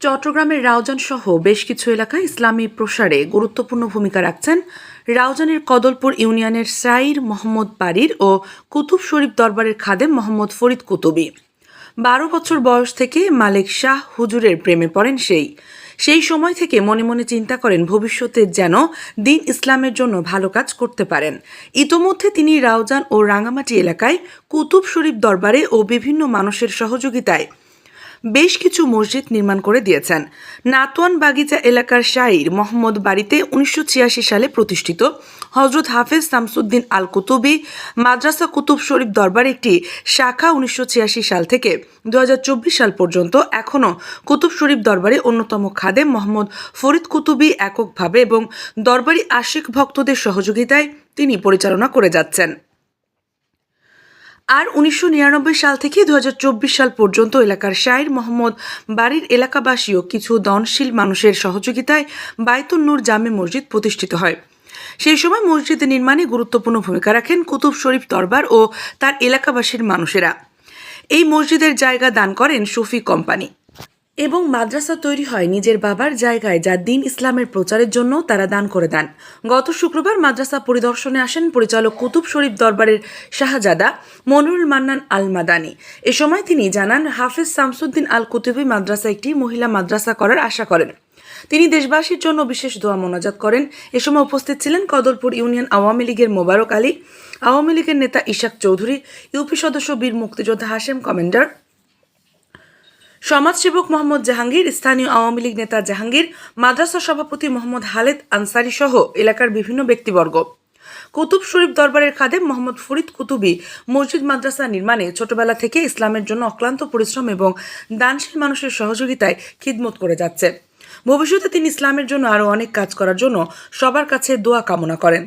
চট্টগ্রামের রাউজান সহ বেশ কিছু এলাকায় ইসলামী প্রসারে গুরুত্বপূর্ণ ভূমিকা রাখছেন রাউজানের কদলপুর ইউনিয়নের সাইর মোহাম্মদ বাড়ির ও কুতুব শরীফ দরবারের খাদেম মোহাম্মদ ফরিদ কুতুবি। বারো বছর বয়স থেকে মালিক শাহ হুজুরের প্রেমে পড়েন সেই। সেই সময় থেকে মনে মনে চিন্তা করেন ভবিষ্যতে যেন দিন ইসলামের জন্য ভালো কাজ করতে পারেন। ইতোমধ্যে তিনি রাউজান ও রাঙামাটি এলাকায় কুতুব শরীফ দরবারে ও বিভিন্ন মানুষের সহযোগিতায় বেশ কিছু মসজিদ নির্মাণ করে দিয়েছেন। নাতওয়ান বাগিচা এলাকার শাইর মোহাম্মদ বাড়িতে উনিশশো ছিয়াশি সালে প্রতিষ্ঠিত হজরত হাফেজ শামসুদ্দিন আল কুতুবি মাদ্রাসা কুতুব শরীফ দরবার একটি শাখা উনিশশো ছিয়াশি সাল থেকে দু হাজার চব্বিশ সাল পর্যন্ত এখনও কুতুব শরীফ দরবারে অন্যতম খাদেম মোহাম্মদ ফরিদ কুতুবি এককভাবে এবং দরবারি আশিক ভক্তদের সহযোগিতায় তিনি পরিচালনা করে যাচ্ছেন। আর উনিশশো নিরানব্বই সাল থেকে দু হাজার চব্বিশ সাল পর্যন্ত এলাকার শাইর মোহাম্মদ বাড়ির এলাকাবাসীও কিছু দনশীল মানুষের সহযোগিতায় বায়তুল নূর জামে মসজিদ প্রতিষ্ঠিত হয়। সেই সময় মসজিদ নির্মাণে গুরুত্বপূর্ণ ভূমিকা রাখেন কুতুব শরীফ দরবার ও তার এলাকাবাসীর মানুষেরা। এই মসজিদের জায়গা দান করেন সুফি কোম্পানি। এবং মাদ্রাসা তৈরি হয় নিজের বাবার জায়গায় যা দিন ইসলামের প্রচারের জন্য তারা দান করে দেন। গত শুক্রবার মাদ্রাসা পরিদর্শনে আসেন পরিচালক কুতুব শরীফ দরবারের শাহজাদা মনুরুল মান্নান আল মাদানি এ সময় তিনি জানান, হাফেজ শামসুদ্দিন আল কুতুবি মাদ্রাসা একটি মহিলা মাদ্রাসা করার আশা করেন। তিনি দেশবাসীর জন্য বিশেষ দোয়া মোনাজাত করেন। এ সময় উপস্থিত ছিলেন কদলপুর ইউনিয়ন আওয়ামী লীগের মোবারক আলী, আওয়ামী লীগের নেতা ইশাক চৌধুরী, ইউপি সদস্য বীর মুক্তিযোদ্ধা হাশেম কমান্ডার সমাজসেবক মোহাম্মদ জাহাঙ্গীর, স্থানীয় আওয়ামী লীগ নেতা জাহাঙ্গীর, মাদ্রাসা সভাপতি মোহাম্মদ হালেদ আনসারি সহ এলাকার বিভিন্ন ব্যক্তিবর্গ। কুতুব শরীফ দরবারের খাদেম মোহাম্মদ ফরিদ কুতুবি মসজিদ মাদ্রাসা নির্মাণে ছোটবেলা থেকে ইসলামের জন্য অক্লান্ত পরিশ্রম এবং দানশীল মানুষের সহযোগিতায় খিদমত করে যাচ্ছে। ভবিষ্যতে তিনি ইসলামের জন্য আরও অনেক কাজ করার জন্য সবার কাছে দোয়া কামনা করেন।